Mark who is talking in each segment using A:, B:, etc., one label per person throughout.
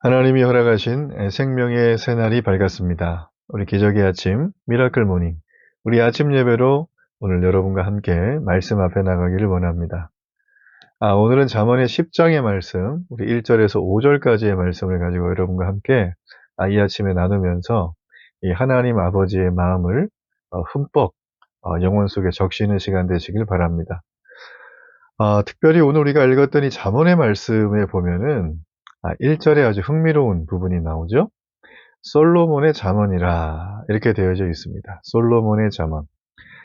A: 하나님이 허락하신 생명의 새날이 밝았습니다. 우리 기적의 아침 미라클 모닝 우리 아침 예배로 오늘 여러분과 함께 말씀 앞에 나가기를 원합니다. 아, 오늘은 잠언의 10장의 말씀, 우리 1절에서 5절까지의 말씀을 가지고 여러분과 함께 아, 이 아침에 나누면서 이 하나님 아버지의 마음을 어, 흠뻑 어, 영혼 속에 적시는 시간 되시길 바랍니다. 아, 특별히 오늘 우리가 읽었던 이 잠언의 말씀에 보면은 아, 1절에 아주 흥미로운 부분이 나오죠. 솔로몬의 잠언이라 이렇게 되어져 있습니다. 솔로몬의 잠언.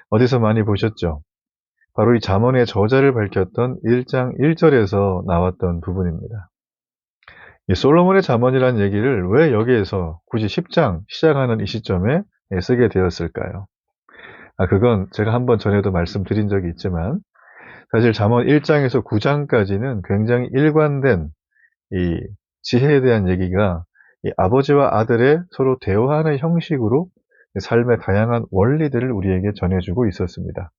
A: 어디서 많이 보셨죠? 바로 이 잠언의 저자를 밝혔던 1장 1절에서 나왔던 부분입니다. 이 솔로몬의 잠언이라는 얘기를 왜 여기에서 굳이 10장 시작하는 이 시점에 쓰게 되었을까요? 아, 그건 제가 한번 전에도 말씀드린 적이 있지만 사실 잠언 1장에서 9장까지는 굉장히 일관된 이 지혜에 대한 얘기가 아버지와 아들의 서로 대화하는 형식으로 삶의 다양한 원리들을 우리에게 전해주고 있었습니다.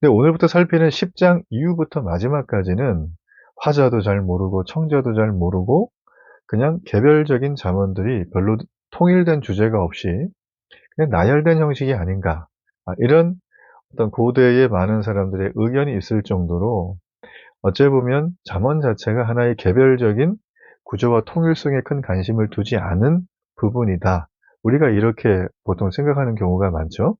A: 근데 오늘부터 살피는 10장 이후부터 마지막까지는 화자도 잘 모르고 청자도 잘 모르고 그냥 개별적인 잠언들이 별로 통일된 주제가 없이 그냥 나열된 형식이 아닌가 아, 이런 어떤 고대의 많은 사람들의 의견이 있을 정도로 어째 보면 잠언 자체가 하나의 개별적인 구조와 통일성에 큰 관심을 두지 않은 부분이다. 우리가 이렇게 보통 생각하는 경우가 많죠.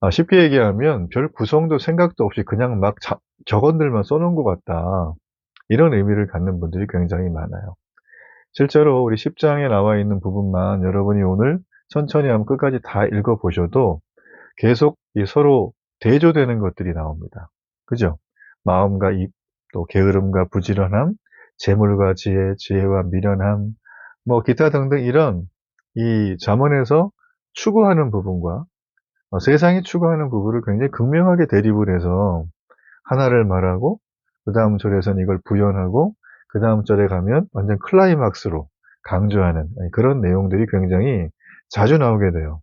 A: 아, 쉽게 얘기하면 별 구성도 생각도 없이 그냥 막 자, 격언들만 써놓은 것 같다. 이런 의미를 갖는 분들이 굉장히 많아요. 실제로 우리 10장에 나와 있는 부분만 여러분이 오늘 천천히 한번 끝까지 다 읽어보셔도 계속 서로 대조되는 것들이 나옵니다. 그죠? 마음과 입, 또 게으름과 부지런함, 재물과 지혜, 지혜와 미련함, 뭐 기타 등등 이런 이 잠언에서 추구하는 부분과 어, 세상이 추구하는 부분을 굉장히 극명하게 대립을 해서 하나를 말하고 그 다음 절에서는 이걸 부연하고 그 다음 절에 가면 완전 클라이막스로 강조하는 그런 내용들이 굉장히 자주 나오게 돼요.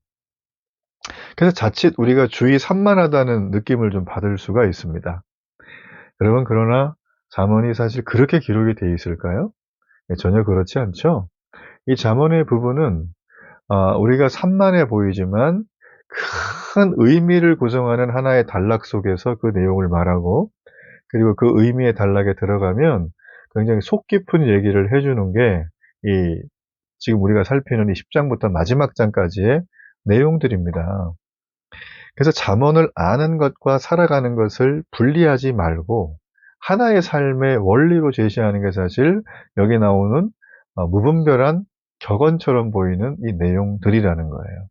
A: 그래서 자칫 우리가 주의 산만하다는 느낌을 좀 받을 수가 있습니다. 여러분 그러나 잠언이 사실 그렇게 기록이 되어 있을까요? 네, 전혀 그렇지 않죠. 이 잠언의 부분은 어, 우리가 산만해 보이지만 큰 의미를 구성하는 하나의 단락 속에서 그 내용을 말하고 그리고 그 의미의 단락에 들어가면 굉장히 속 깊은 얘기를 해주는 게 이 지금 우리가 살피는 이 10장부터 마지막 장까지의 내용들입니다. 그래서 잠언을 아는 것과 살아가는 것을 분리하지 말고 하나의 삶의 원리로 제시하는 게 사실 여기 나오는 어, 무분별한 격언처럼 보이는 이 내용들이라는 거예요.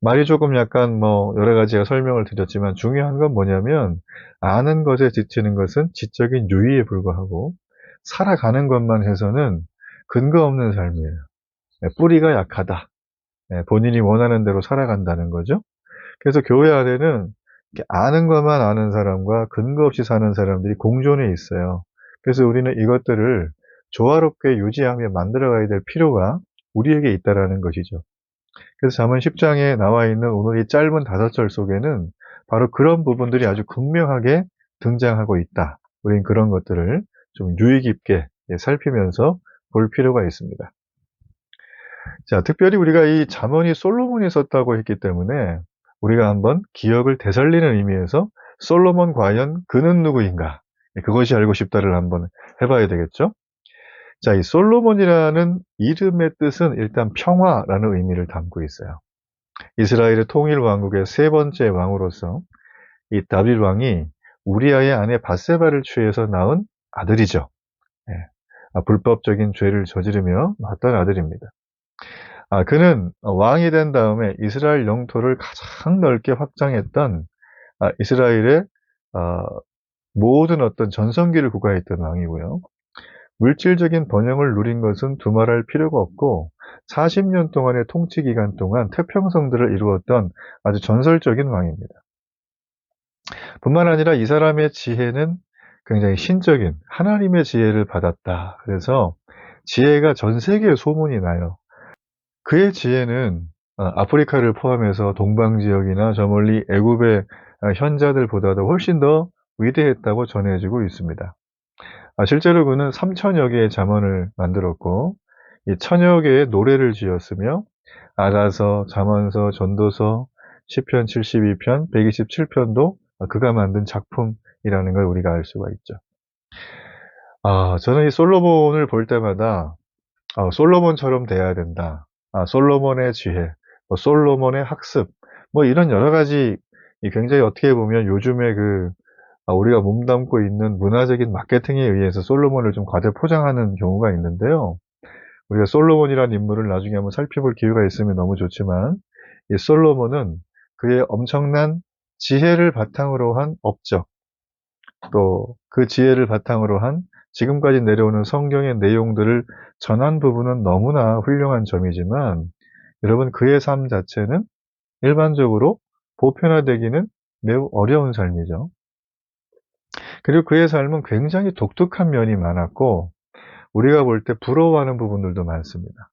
A: 말이 조금 약간 뭐 여러 가지가 설명을 드렸지만 중요한 건 뭐냐면 아는 것에 지치는 것은 지적인 유의에 불과하고 살아가는 것만 해서는 근거 없는 삶이에요. 네, 뿌리가 약하다. 네, 본인이 원하는 대로 살아간다는 거죠. 그래서 교회 안에는 아는 것만 아는 사람과 근거 없이 사는 사람들이 공존해 있어요. 그래서 우리는 이것들을 조화롭게 유지하며 만들어가야 될 필요가 우리에게 있다라는 것이죠. 그래서 잠언 10장에 나와 있는 오늘 이 짧은 다섯 절 속에는 바로 그런 부분들이 아주 극명하게 등장하고 있다. 우리는 그런 것들을 좀 유의 깊게 살피면서 볼 필요가 있습니다. 자, 특별히 우리가 이 잠언이 솔로몬이 썼다고 했기 때문에 우리가 한번 기억을 되살리는 의미에서 솔로몬 과연 그는 누구인가? 그것이 알고 싶다를 한번 해봐야 되겠죠? 자, 이 솔로몬이라는 이름의 뜻은 일단 평화라는 의미를 담고 있어요. 이스라엘의 통일 왕국의 세 번째 왕으로서 이 다윗 왕이 우리아의 아내 바세바를 취해서 낳은 아들이죠. 네. 아, 불법적인 죄를 저지르며 낳았던 아들입니다. 아, 그는 왕이 된 다음에 이스라엘 영토를 가장 넓게 확장했던 아, 이스라엘의 아, 모든 어떤 전성기를 구가했던 왕이고요. 물질적인 번영을 누린 것은 두말할 필요가 없고 40년 동안의 통치 기간 동안 태평성들을 이루었던 아주 전설적인 왕입니다. 뿐만 아니라 이 사람의 지혜는 굉장히 신적인 하나님의 지혜를 받았다. 그래서 지혜가 전 세계에 소문이 나요. 그의 지혜는 어, 아프리카를 포함해서 동방 지역이나 저 멀리 애굽의 어, 현자들보다도 훨씬 더 위대했다고 전해지고 있습니다. 아, 실제로 그는 3천여 개의 잠언을 만들었고 이 천여 개의 노래를 지었으며 아가서, 잠언서, 전도서, 시편 72편, 127편도 그가 만든 작품이라는 걸 우리가 알 수가 있죠. 아, 저는 이 솔로몬을 볼 때마다 아, 솔로몬처럼 돼야 된다. 아, 솔로몬의 지혜, 뭐 솔로몬의 학습, 뭐 이런 여러 가지 이 굉장히 어떻게 보면 요즘에 그 아, 우리가 몸담고 있는 문화적인 마케팅에 의해서 솔로몬을 좀 과대 포장하는 경우가 있는데요. 우리가 솔로몬이라는 인물을 나중에 한번 살펴볼 기회가 있으면 너무 좋지만 이 솔로몬은 그의 엄청난 지혜를 바탕으로 한 업적, 또 그 지혜를 바탕으로 한 지금까지 내려오는 성경의 내용들을 전한 부분은 너무나 훌륭한 점이지만 여러분 그의 삶 자체는 일반적으로 보편화되기는 매우 어려운 삶이죠. 그리고 그의 삶은 굉장히 독특한 면이 많았고 우리가 볼 때 부러워하는 부분들도 많습니다.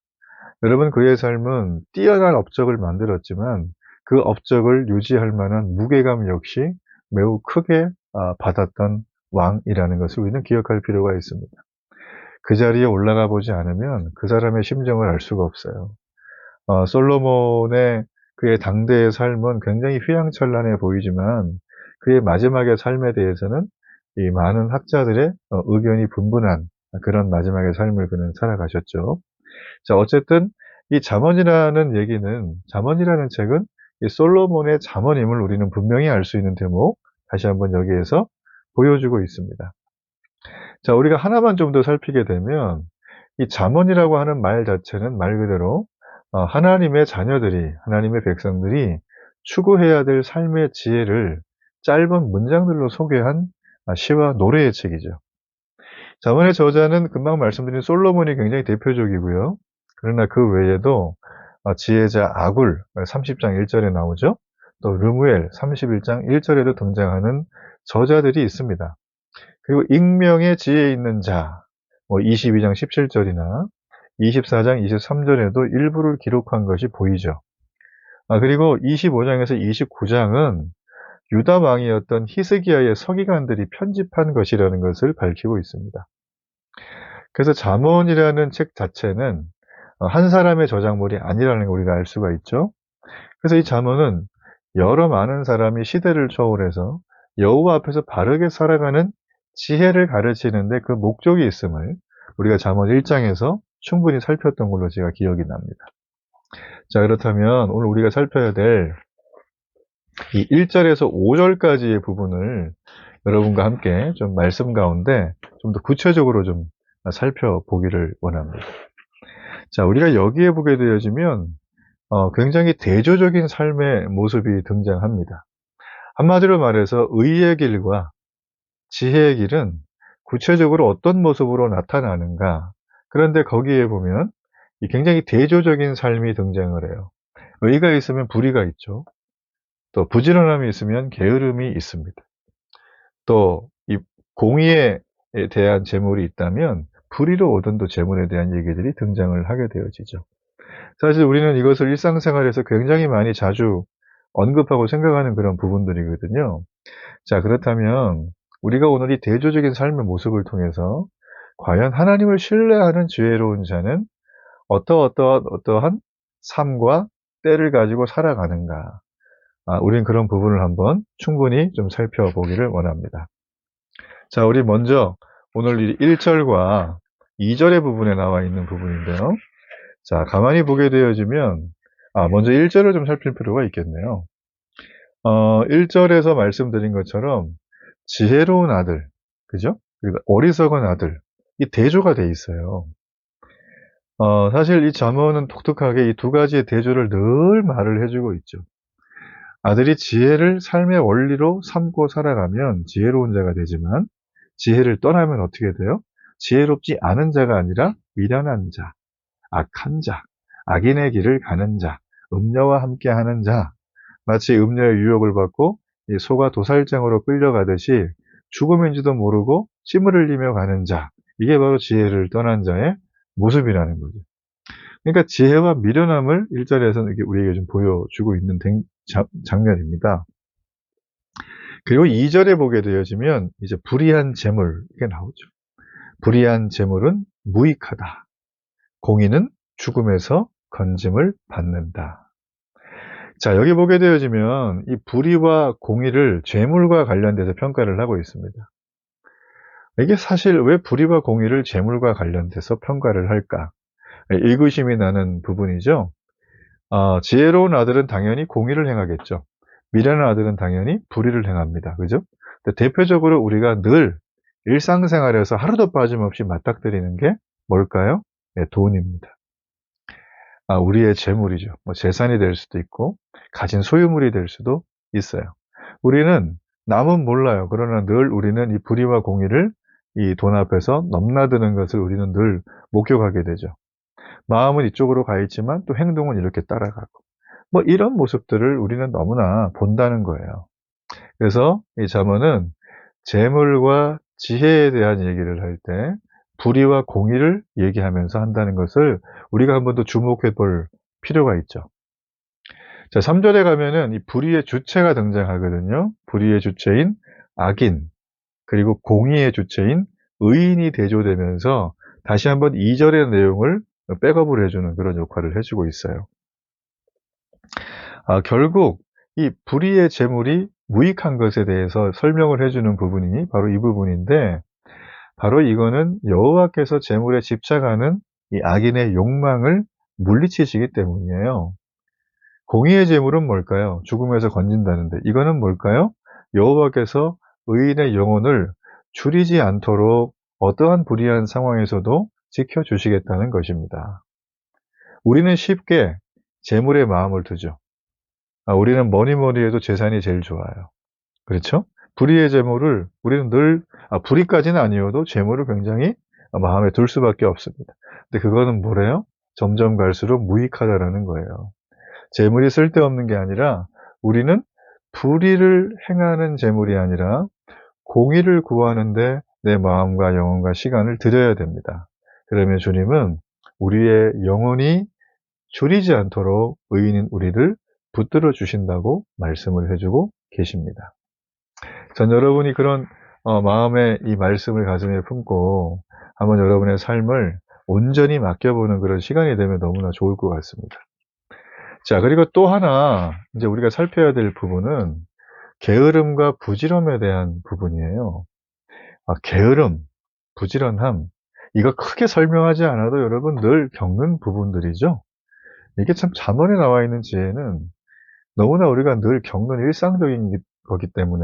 A: 여러분 그의 삶은 뛰어난 업적을 만들었지만 그 업적을 유지할 만한 무게감 역시 매우 크게 아, 받았던 왕이라는 것을 우리는 기억할 필요가 있습니다. 그 자리에 올라가 보지 않으면 그 사람의 심정을 알 수가 없어요. 어, 솔로몬의 그의 당대의 삶은 굉장히 휘황찬란해 보이지만 그의 마지막의 삶에 대해서는 이 많은 학자들의 어, 의견이 분분한 그런 마지막의 삶을 그는 살아가셨죠. 자, 어쨌든 이 잠언이라는 얘기는 잠언이라는 책은 이 솔로몬의 잠언임을 우리는 분명히 알 수 있는 대목 다시 한번 여기에서 보여주고 있습니다. 자, 우리가 하나만 좀 더 살피게 되면 이 잠언이라고 하는 말 자체는 말 그대로 어, 하나님의 자녀들이 하나님의 백성들이 추구해야 될 삶의 지혜를 짧은 문장들로 소개한 아, 시와 노래의 책이죠. 자문의 저자는 금방 말씀드린 솔로몬이 굉장히 대표적이고요. 그러나 그 외에도 아, 지혜자 아굴 30장 1절에 나오죠. 또 르무엘 31장 1절에도 등장하는 저자들이 있습니다. 그리고 익명의 지혜 있는 자, 뭐 22장 17절이나 24장 23절에도 일부를 기록한 것이 보이죠. 아, 그리고 25장에서 29장은 유다 왕이었던 히스기야의 서기관들이 편집한 것이라는 것을 밝히고 있습니다. 그래서 잠언이라는 책 자체는 한 사람의 저작물이 아니라는 걸 우리가 알 수가 있죠. 그래서 이 잠언은 여러 많은 사람이 시대를 초월해서 여호와 앞에서 바르게 살아가는 지혜를 가르치는데 그 목적이 있음을 우리가 잠언 1장에서 충분히 살폈던 걸로 제가 기억이 납니다. 자, 그렇다면 오늘 우리가 살펴야 될 이 1절에서 5절까지의 부분을 여러분과 함께 좀 말씀 가운데 좀 더 구체적으로 좀 살펴보기를 원합니다. 자, 우리가 여기에 보게 되어지면 어, 굉장히 대조적인 삶의 모습이 등장합니다. 한마디로 말해서 의의 길과 지혜의 길은 구체적으로 어떤 모습으로 나타나는가 그런데 거기에 보면 굉장히 대조적인 삶이 등장을 해요. 의가 있으면 불의가 있죠. 또 부지런함이 있으면 게으름이 있습니다. 또 이 공의에 대한 재물이 있다면 불의로 얻은 또 재물에 대한 얘기들이 등장을 하게 되어지죠. 사실 우리는 이것을 일상생활에서 굉장히 많이 자주 언급하고 생각하는 그런 부분들이거든요. 자, 그렇다면 우리가 오늘 이 대조적인 삶의 모습을 통해서 과연 하나님을 신뢰하는 지혜로운 자는 어떠어떠한 어떠한 삶과 때를 가지고 살아가는가. 아, 우린 그런 부분을 한번 충분히 좀 살펴보기를 원합니다. 자, 우리 먼저 오늘 1절과 2절의 부분에 나와 있는 부분인데요. 자, 가만히 보게 되어지면, 아, 먼저 1절을 좀 살필 필요가 있겠네요. 어, 1절에서 말씀드린 것처럼 지혜로운 아들, 그죠? 그리고 어리석은 아들, 이 대조가 돼 있어요. 어, 사실 이 잠언은 독특하게 이 두 가지의 대조를 늘 말을 해주고 있죠. 아들이 지혜를 삶의 원리로 삼고 살아가면 지혜로운 자가 되지만 지혜를 떠나면 어떻게 돼요? 지혜롭지 않은 자가 아니라 미련한 자, 악한 자, 악인의 길을 가는 자, 음녀와 함께 하는 자, 마치 음녀의 유혹을 받고 소가 도살장으로 끌려가듯이 죽음인지도 모르고 침을 흘리며 가는 자, 이게 바로 지혜를 떠난 자의 모습이라는 거죠. 그러니까 지혜와 미련함을 1절에서는 우리에게 좀 보여주고 있는 장면입니다. 그리고 2절에 보게 되어지면 이제 불의한 재물 이게 나오죠. 불의한 재물은 무익하다. 공의는 죽음에서 건짐을 받는다. 자, 여기 보게 되어지면 이 불의와 공의를 재물과 관련돼서 평가를 하고 있습니다. 이게 사실 왜 불의와 공의를 재물과 관련돼서 평가를 할까? 의구심이 나는 부분이죠. 어, 지혜로운 아들은 당연히 공의를 행하겠죠. 미련한 아들은 당연히 불의를 행합니다. 그죠? 대표적으로 우리가 늘 일상생활에서 하루도 빠짐없이 맞닥뜨리는 게 뭘까요? 네, 돈입니다. 아, 우리의 재물이죠. 뭐 재산이 될 수도 있고, 가진 소유물이 될 수도 있어요. 우리는 남은 몰라요. 그러나 늘 우리는 이 불의와 공의를 이 돈 앞에서 넘나드는 것을 우리는 늘 목격하게 되죠. 마음은 이쪽으로 가 있지만 또 행동은 이렇게 따라가고. 뭐 이런 모습들을 우리는 너무나 본다는 거예요. 그래서 이 잠언은 재물과 지혜에 대한 얘기를 할 때 불의와 공의를 얘기하면서 한다는 것을 우리가 한 번 더 주목해 볼 필요가 있죠. 자, 3절에 가면은 이 불의의 주체가 등장하거든요. 불의의 주체인 악인, 그리고 공의의 주체인 의인이 대조되면서 다시 한번 2절의 내용을 백업을 해주는 그런 역할을 해주고 있어요. 아, 결국 이 불의의 재물이 무익한 것에 대해서 설명을 해주는 부분이 바로 이 부분인데 바로 이거는 여호와께서 재물에 집착하는 이 악인의 욕망을 물리치시기 때문이에요. 공의의 재물은 뭘까요? 죽음에서 건진다는데 이거는 뭘까요? 여호와께서 의인의 영혼을 줄이지 않도록 어떠한 불의한 상황에서도 지켜주시겠다는 것입니다. 우리는 쉽게 재물에 마음을 두죠. 아, 우리는 뭐니 뭐니 해도 재산이 제일 좋아요. 그렇죠? 불의의 재물을 우리는 늘 아, 불의까지는 아니어도 재물을 굉장히 마음에 둘 수밖에 없습니다. 근데 그거는 뭐래요? 점점 갈수록 무익하다라는 거예요. 재물이 쓸데없는 게 아니라 우리는 불의를 행하는 재물이 아니라 공의를 구하는데 내 마음과 영혼과 시간을 들여야 됩니다. 그러면 주님은 우리의 영혼이 줄이지 않도록 의인인 우리를 붙들어 주신다고 말씀을 해주고 계십니다. 전 여러분이 그런 어, 마음의 이 말씀을 가슴에 품고 한번 여러분의 삶을 온전히 맡겨보는 그런 시간이 되면 너무나 좋을 것 같습니다. 자, 그리고 또 하나 이제 우리가 살펴야 될 부분은 게으름과 부지런에 대한 부분이에요. 아, 게으름, 부지런함, 이거 크게 설명하지 않아도 여러분 늘 겪는 부분들이죠. 이게 참 잠언에 나와 있는 지혜는 너무나 우리가 늘 겪는 일상적인 거기 때문에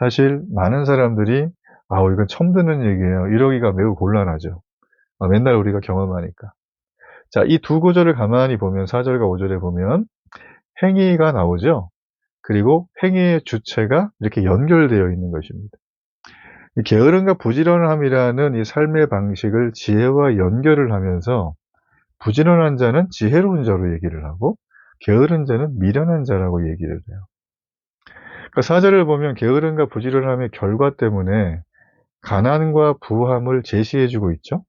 A: 사실 많은 사람들이 아 이건 처음 듣는 얘기예요. 이러기가 매우 곤란하죠. 아, 맨날 우리가 경험하니까. 자, 이 두 구절을 가만히 보면 4절과 5절에 보면 행위가 나오죠. 그리고 행위의 주체가 이렇게 연결되어 있는 것입니다. 게으름과 부지런함이라는 이 삶의 방식을 지혜와 연결을 하면서 부지런한 자는 지혜로운 자로 얘기를 하고 게으른 자는 미련한 자라고 얘기를 해요. 그러니까 사절을 보면 게으름과 부지런함의 결과 때문에 가난과 부함을 제시해주고 있죠.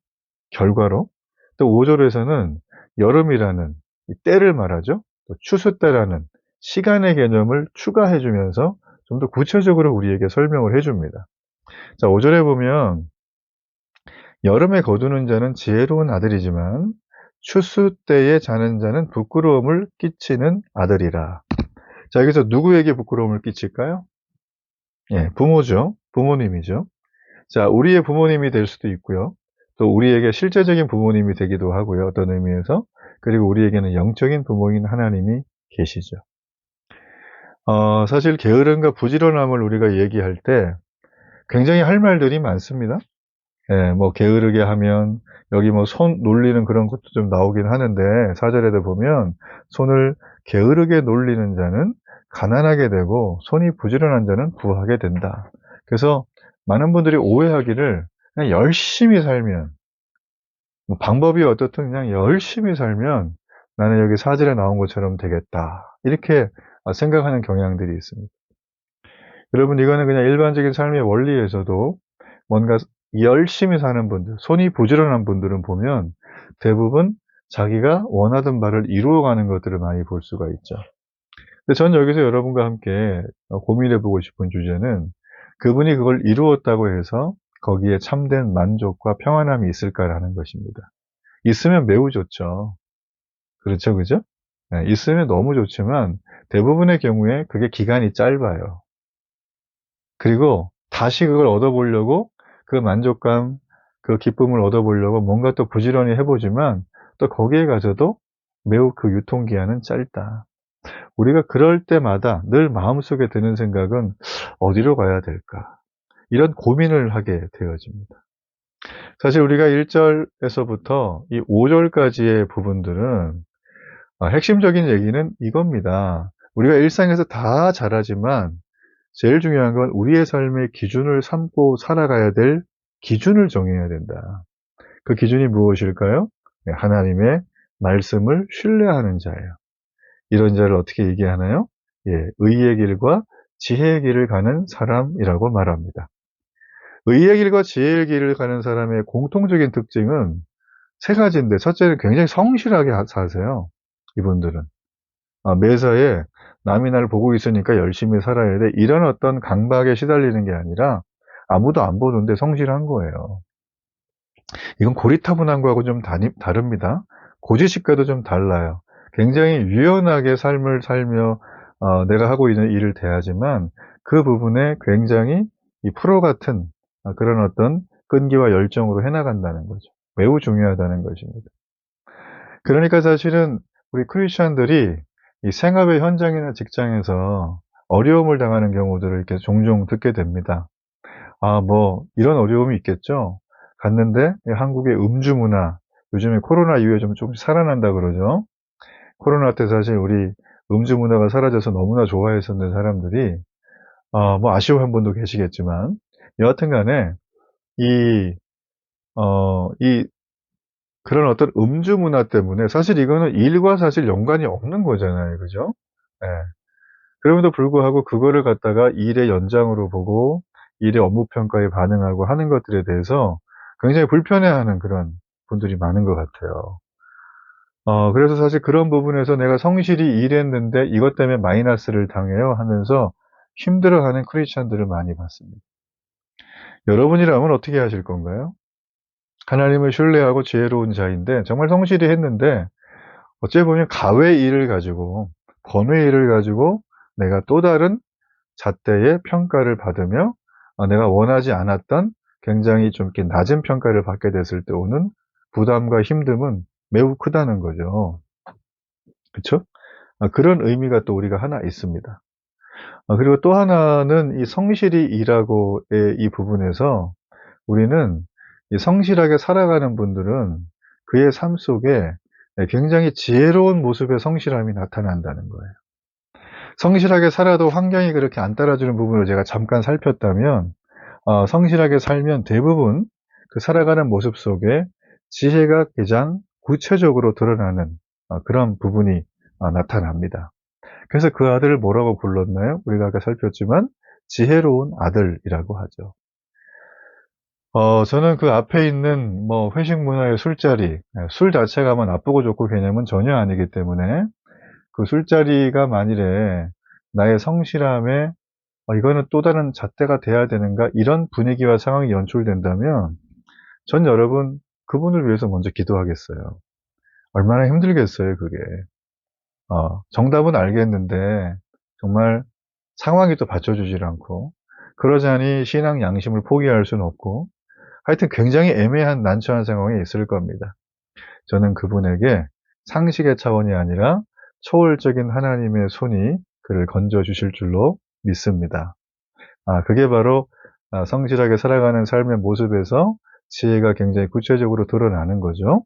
A: 결과로. 또 5절에서는 여름이라는 때를 말하죠. 또 추수 때라는 시간의 개념을 추가해주면서 좀 더 구체적으로 우리에게 설명을 해줍니다. 자, 5절에 보면 여름에 거두는 자는 지혜로운 아들이지만 추수 때에 자는 자는 부끄러움을 끼치는 아들이라. 자, 여기서 누구에게 부끄러움을 끼칠까요? 예, 부모죠. 부모님이죠. 자, 우리의 부모님이 될 수도 있고요. 또 우리에게 실제적인 부모님이 되기도 하고요. 어떤 의미에서. 그리고 우리에게는 영적인 부모인 하나님이 계시죠. 어, 사실 게으름과 부지런함을 우리가 얘기할 때 굉장히 할 말들이 많습니다. 예, 뭐 게으르게 하면 여기 뭐 손 놀리는 그런 것도 좀 나오긴 하는데 사절에도 보면 손을 게으르게 놀리는 자는 가난하게 되고 손이 부지런한 자는 부하게 된다. 그래서 많은 분들이 오해하기를 그냥 열심히 살면 뭐 방법이 어떻든 그냥 열심히 살면 나는 여기 사절에 나온 것처럼 되겠다. 이렇게 생각하는 경향들이 있습니다. 여러분 이거는 그냥 일반적인 삶의 원리에서도 뭔가 열심히 사는 분들, 손이 부지런한 분들은 보면 대부분 자기가 원하던 바를 이루어가는 것들을 많이 볼 수가 있죠. 근데 전 여기서 여러분과 함께 고민해 보고 싶은 주제는 그분이 그걸 이루었다고 해서 거기에 참된 만족과 평안함이 있을까라는 것입니다. 있으면 매우 좋죠. 그렇죠, 그죠? 네, 있으면 너무 좋지만 대부분의 경우에 그게 기간이 짧아요. 그리고 다시 그걸 얻어보려고 그 만족감, 그 기쁨을 얻어보려고 뭔가 또 부지런히 해보지만 또 거기에 가서도 매우 그 유통기한은 짧다. 우리가 그럴 때마다 늘 마음속에 드는 생각은 어디로 가야 될까? 이런 고민을 하게 되어집니다. 사실 우리가 1절에서부터 이 5절까지의 부분들은 아, 핵심적인 얘기는 이겁니다. 우리가 일상에서 다 잘하지만 제일 중요한 건 우리의 삶의 기준을 삼고 살아가야 될 기준을 정해야 된다. 그 기준이 무엇일까요? 네, 하나님의 말씀을 신뢰하는 자예요. 이런 자를 어떻게 얘기하나요? 예, 의의 길과 지혜의 길을 가는 사람이라고 말합니다. 의의 길과 지혜의 길을 가는 사람의 공통적인 특징은 세 가지인데, 첫째는 굉장히 성실하게 사세요. 이분들은. 아, 매사에 남이 날 보고 있으니까 열심히 살아야 돼. 이런 어떤 강박에 시달리는 게 아니라 아무도 안 보는데 성실한 거예요. 이건 고리타분한 거하고 좀 다릅니다. 고지식과도 좀 달라요. 굉장히 유연하게 삶을 살며 어, 내가 하고 있는 일을 대하지만 그 부분에 굉장히 이 프로 같은 어, 그런 어떤 끈기와 열정으로 해나간다는 거죠. 매우 중요하다는 것입니다. 그러니까 사실은 우리 크리스천들이 이 생업의 현장이나 직장에서 어려움을 당하는 경우들을 이렇게 종종 듣게 됩니다. 아, 뭐, 이런 어려움이 있겠죠? 갔는데, 한국의 음주 문화, 요즘에 코로나 이후에 좀 조금씩 살아난다 그러죠? 코로나 때 사실 우리 음주 문화가 사라져서 너무나 좋아했었는 사람들이, 어, 뭐 아쉬워한 분도 계시겠지만, 여하튼 간에, 이, 어, 이, 그런 어떤 음주 문화 때문에 사실 이거는 일과 사실 연관이 없는 거잖아요. 그죠? 예. 그럼에도 불구하고 그거를 갖다가 일의 연장으로 보고 일의 업무 평가에 반응하고 하는 것들에 대해서 굉장히 불편해하는 그런 분들이 많은 것 같아요. 어, 그래서 사실 그런 부분에서 내가 성실히 일했는데 이것 때문에 마이너스를 당해요 하면서 힘들어하는 크리스천들을 많이 봤습니다. 여러분이라면 어떻게 하실 건가요? 하나님을 신뢰하고 지혜로운 자인데 정말 성실히 했는데 어찌 보면 가외 일을 가지고 번외 일을 가지고 내가 또 다른 잣대의 평가를 받으며 아, 내가 원하지 않았던 굉장히 좀 이렇게 낮은 평가를 받게 됐을 때 오는 부담과 힘듦은 매우 크다는 거죠. 그렇죠? 그런 의미가 또 우리가 하나 있습니다. 아, 그리고 또 하나는 이 성실히 일하고의 이 부분에서 우리는 성실하게 살아가는 분들은 그의 삶 속에 굉장히 지혜로운 모습의 성실함이 나타난다는 거예요. 성실하게 살아도 환경이 그렇게 안 따라주는 부분을 제가 잠깐 살폈다면, 어, 성실하게 살면 대부분 그 살아가는 모습 속에 지혜가 가장 구체적으로 드러나는 어, 그런 부분이 어, 나타납니다. 그래서 그 아들을 뭐라고 불렀나요? 우리가 아까 살폈지만 지혜로운 아들이라고 하죠. 어, 저는 그 앞에 있는 뭐 회식 문화의 술자리, 예, 술 자체가 뭐 나쁘고 좋고 개념은 전혀 아니기 때문에 그 술자리가 만일에 나의 성실함에 어, 이거는 또 다른 잣대가 돼야 되는가 이런 분위기와 상황이 연출된다면 전 여러분 그분을 위해서 먼저 기도하겠어요. 얼마나 힘들겠어요, 그게. 어, 정답은 알겠는데 정말 상황이 또 받쳐주질 않고 그러자니 신앙 양심을 포기할 수는 없고 하여튼 굉장히 애매한 난처한 상황이 있을 겁니다. 저는 그분에게 상식의 차원이 아니라 초월적인 하나님의 손이 그를 건져 주실 줄로 믿습니다. 아, 그게 바로 아, 성실하게 살아가는 삶의 모습에서 지혜가 굉장히 구체적으로 드러나는 거죠.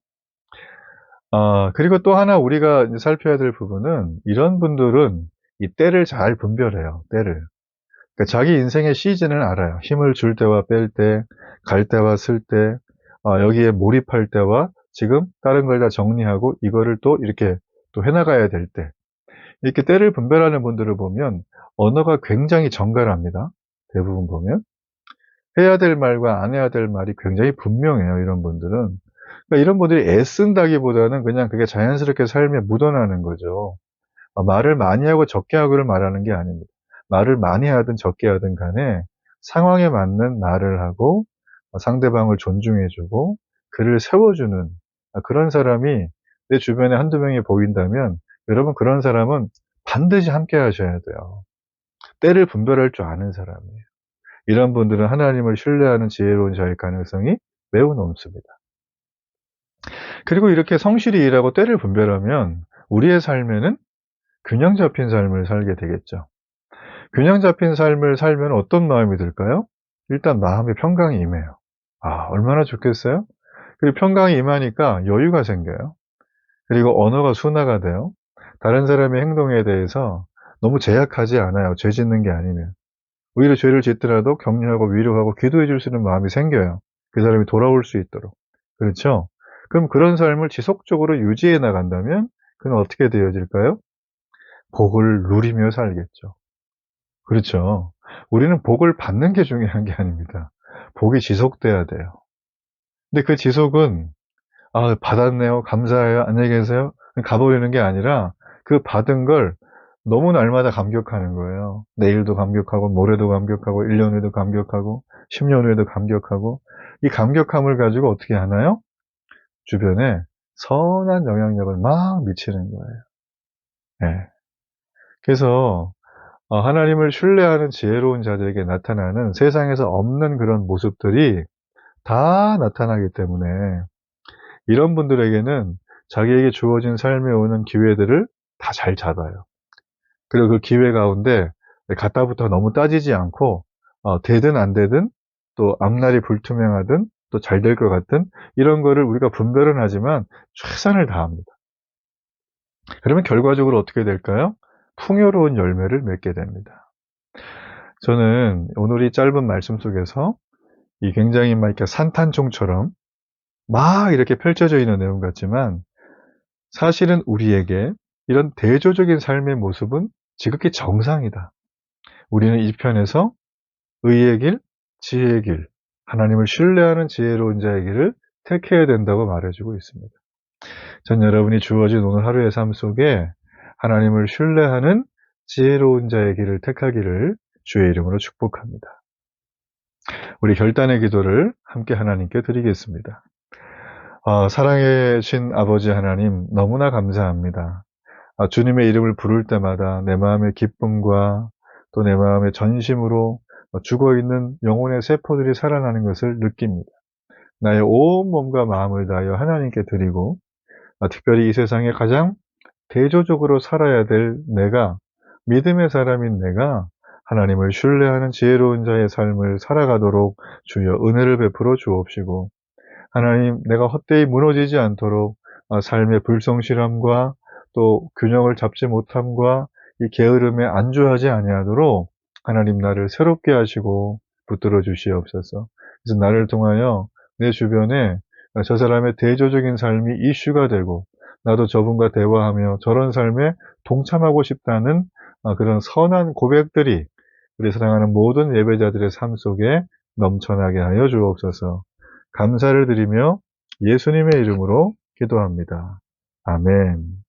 A: 아, 그리고 또 하나 우리가 살펴야 될 부분은 이런 분들은 이 때를 잘 분별해요. 때를. 그러니까 자기 인생의 시즌을 알아요. 힘을 줄 때와 뺄 때, 갈 때와 쓸 때, 어, 여기에 몰입할 때와 지금 다른 걸 다 정리하고 이거를 또 이렇게 또 해나가야 될 때. 이렇게 때를 분별하는 분들을 보면 언어가 굉장히 정갈합니다. 대부분 보면. 해야 될 말과 안 해야 될 말이 굉장히 분명해요. 이런 분들은. 그러니까 이런 분들이 애쓴다기보다는 그냥 그게 자연스럽게 삶에 묻어나는 거죠. 어, 말을 많이 하고 적게 하고를 말하는 게 아닙니다. 말을 많이 하든 적게 하든 간에 상황에 맞는 말을 하고 상대방을 존중해주고 그를 세워주는 그런 사람이 내 주변에 한두 명이 보인다면 여러분 그런 사람은 반드시 함께 하셔야 돼요. 때를 분별할 줄 아는 사람이에요. 이런 분들은 하나님을 신뢰하는 지혜로운 자일 가능성이 매우 높습니다. 그리고 이렇게 성실히 일하고 때를 분별하면 우리의 삶에는 균형 잡힌 삶을 살게 되겠죠. 균형 잡힌 삶을 살면 어떤 마음이 들까요? 일단 마음의 평강이 임해요. 아, 얼마나 좋겠어요? 그리고 평강이 임하니까 여유가 생겨요. 그리고 언어가 순화가 돼요. 다른 사람의 행동에 대해서 너무 제약하지 않아요. 죄 짓는 게 아니면. 오히려 죄를 짓더라도 격려하고 위로하고 기도해 줄 수 있는 마음이 생겨요. 그 사람이 돌아올 수 있도록. 그렇죠? 그럼 그런 삶을 지속적으로 유지해 나간다면 그는 어떻게 되어질까요? 복을 누리며 살겠죠. 그렇죠. 우리는 복을 받는 게 중요한 게 아닙니다. 복이 지속돼야 돼요. 근데 그 지속은 아, 받았네요. 감사해요. 안녕히 계세요. 가버리는 게 아니라 그 받은 걸 너무 날마다 감격하는 거예요. 내일도 감격하고, 모레도 감격하고, 1년 후에도 감격하고, 10년 후에도 감격하고, 이 감격함을 가지고 어떻게 하나요? 주변에 선한 영향력을 막 미치는 거예요. 네. 그래서 어, 하나님을 신뢰하는 지혜로운 자들에게 나타나는 세상에서 없는 그런 모습들이 다 나타나기 때문에 이런 분들에게는 자기에게 주어진 삶에 오는 기회들을 다 잘 잡아요. 그리고 그 기회 가운데 갖다부터 너무 따지지 않고 어, 되든 안 되든 또 앞날이 불투명하든 또 잘 될 것 같은 이런 거를 우리가 분별은 하지만 최선을 다합니다. 그러면 결과적으로 어떻게 될까요? 풍요로운 열매를 맺게 됩니다. 저는 오늘 이 짧은 말씀 속에서 이 굉장히 막 이렇게 산탄총처럼 막 이렇게 펼쳐져 있는 내용 같지만 사실은 우리에게 이런 대조적인 삶의 모습은 지극히 정상이다. 우리는 이 편에서 의의 길, 지혜의 길, 하나님을 신뢰하는 지혜로운 자의 길을 택해야 된다고 말해주고 있습니다. 전 여러분이 주어진 오늘 하루의 삶 속에 하나님을 신뢰하는 지혜로운 자의 길을 택하기를 주의 이름으로 축복합니다. 우리 결단의 기도를 함께 하나님께 드리겠습니다. 어, 사랑해신 아버지 하나님 너무나 감사합니다. 아, 주님의 이름을 부를 때마다 내 마음의 기쁨과 또 내 마음의 전심으로 죽어있는 영혼의 세포들이 살아나는 것을 느낍니다. 나의 온 몸과 마음을 다하여 하나님께 드리고 아, 특별히 이 세상에 가장 대조적으로 살아야 될 내가 믿음의 사람인 내가 하나님을 신뢰하는 지혜로운 자의 삶을 살아가도록 주여 은혜를 베풀어 주옵시고 하나님 내가 헛되이 무너지지 않도록 아, 삶의 불성실함과 또 균형을 잡지 못함과 이 게으름에 안주하지 아니하도록 하나님 나를 새롭게 하시고 붙들어 주시옵소서. 그래서 나를 통하여 내 주변에 저 사람의 대조적인 삶이 이슈가 되고 나도 저분과 대화하며 저런 삶에 동참하고 싶다는 아, 그런 선한 고백들이 우리 사랑하는 모든 예배자들의 삶 속에 넘쳐나게 하여 주옵소서. 감사를 드리며 예수님의 이름으로 기도합니다. 아멘.